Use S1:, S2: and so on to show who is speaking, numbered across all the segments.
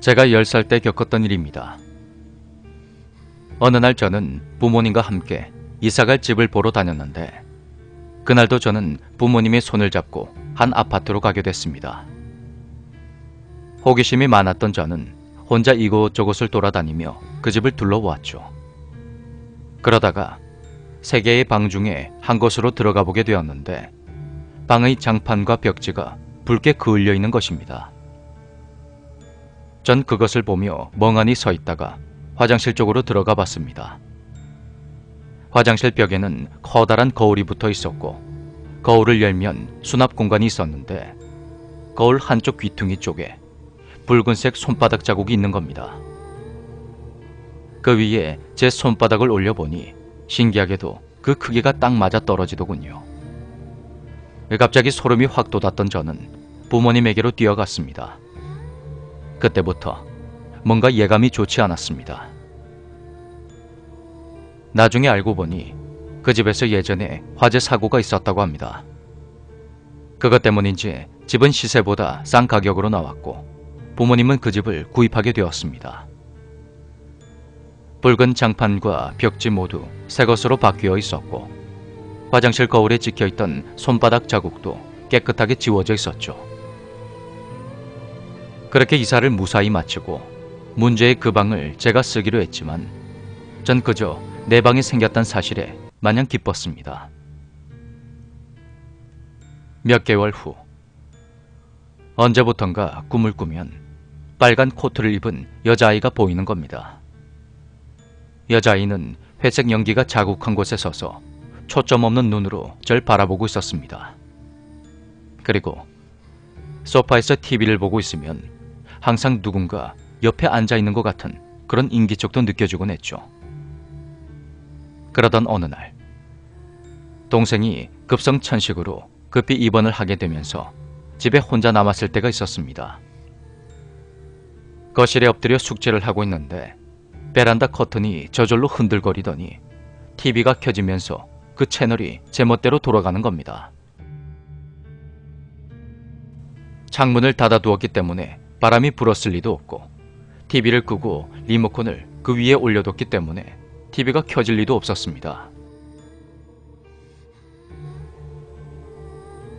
S1: 제가 10살 때 겪었던 일입니다. 어느 날 저는 부모님과 함께 이사갈 집을 보러 다녔는데 그날도 저는 부모님의 손을 잡고 한 아파트로 가게 됐습니다. 호기심이 많았던 저는 혼자 이곳저곳을 돌아다니며 그 집을 둘러보았죠. 그러다가 세 개의 방 중에 한 곳으로 들어가 보게 되었는데 방의 장판과 벽지가 붉게 그을려 있는 것입니다. 전 그것을 보며 멍하니 서 있다가 화장실 쪽으로 들어가 봤습니다. 화장실 벽에는 커다란 거울이 붙어 있었고 거울을 열면 수납 공간이 있었는데 거울 한쪽 귀퉁이 쪽에 붉은색 손바닥 자국이 있는 겁니다. 그 위에 제 손바닥을 올려보니 신기하게도 그 크기가 딱 맞아 떨어지더군요. 갑자기 소름이 확 돋았던 저는 부모님에게로 뛰어갔습니다. 그때부터 뭔가 예감이 좋지 않았습니다. 나중에 알고 보니 그 집에서 예전에 화재 사고가 있었다고 합니다. 그것 때문인지 집은 시세보다 싼 가격으로 나왔고 부모님은 그 집을 구입하게 되었습니다. 붉은 장판과 벽지 모두 새 것으로 바뀌어 있었고 화장실 거울에 찍혀 있던 손바닥 자국도 깨끗하게 지워져 있었죠. 그렇게 이사를 무사히 마치고 문제의 그 방을 제가 쓰기로 했지만 전 그저 내 방이 생겼단 사실에 마냥 기뻤습니다. 몇 개월 후 언제부턴가 꿈을 꾸면 빨간 코트를 입은 여자아이가 보이는 겁니다. 여자아이는 회색 연기가 자국한 곳에 서서 초점 없는 눈으로 절 바라보고 있었습니다. 그리고 소파에서 TV를 보고 있으면 항상 누군가 옆에 앉아 있는 것 같은 그런 인기척도 느껴지곤 했죠. 그러던 어느 날, 동생이 급성 천식으로 급히 입원을 하게 되면서 집에 혼자 남았을 때가 있었습니다. 거실에 엎드려 숙제를 하고 있는데 베란다 커튼이 저절로 흔들거리더니 TV가 켜지면서 그 채널이 제멋대로 돌아가는 겁니다. 창문을 닫아두었기 때문에 바람이 불었을 리도 없고 TV를 끄고 리모컨을 그 위에 올려뒀기 때문에 TV가 켜질 리도 없었습니다.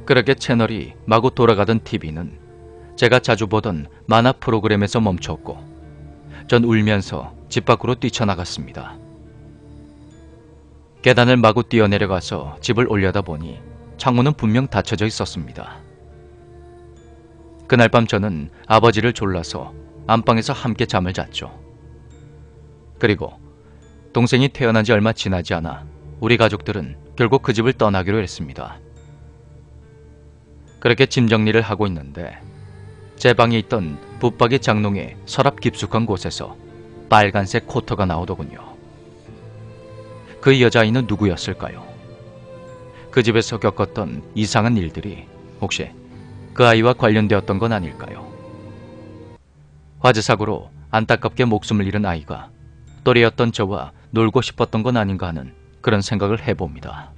S1: 그렇게 채널이 마구 돌아가던 TV는 제가 자주 보던 만화 프로그램에서 멈췄고 전 울면서 집 밖으로 뛰쳐나갔습니다. 계단을 마구 뛰어내려가서 집을 올려다 보니 창문은 분명 닫혀져 있었습니다. 그날 밤 저는 아버지를 졸라서 안방에서 함께 잠을 잤죠. 그리고 동생이 태어난 지 얼마 지나지 않아 우리 가족들은 결국 그 집을 떠나기로 했습니다. 그렇게 짐 정리를 하고 있는데 제 방에 있던 붙박이 장롱의 서랍 깊숙한 곳에서 빨간색 코터가 나오더군요. 그 여자아이는 누구였을까요? 그 집에서 겪었던 이상한 일들이 혹시 그 아이와 관련되었던 건 아닐까요? 화재 사고로 안타깝게 목숨을 잃은 아이가 또래였던 저와 놀고 싶었던 건 아닌가 하는 그런 생각을 해봅니다.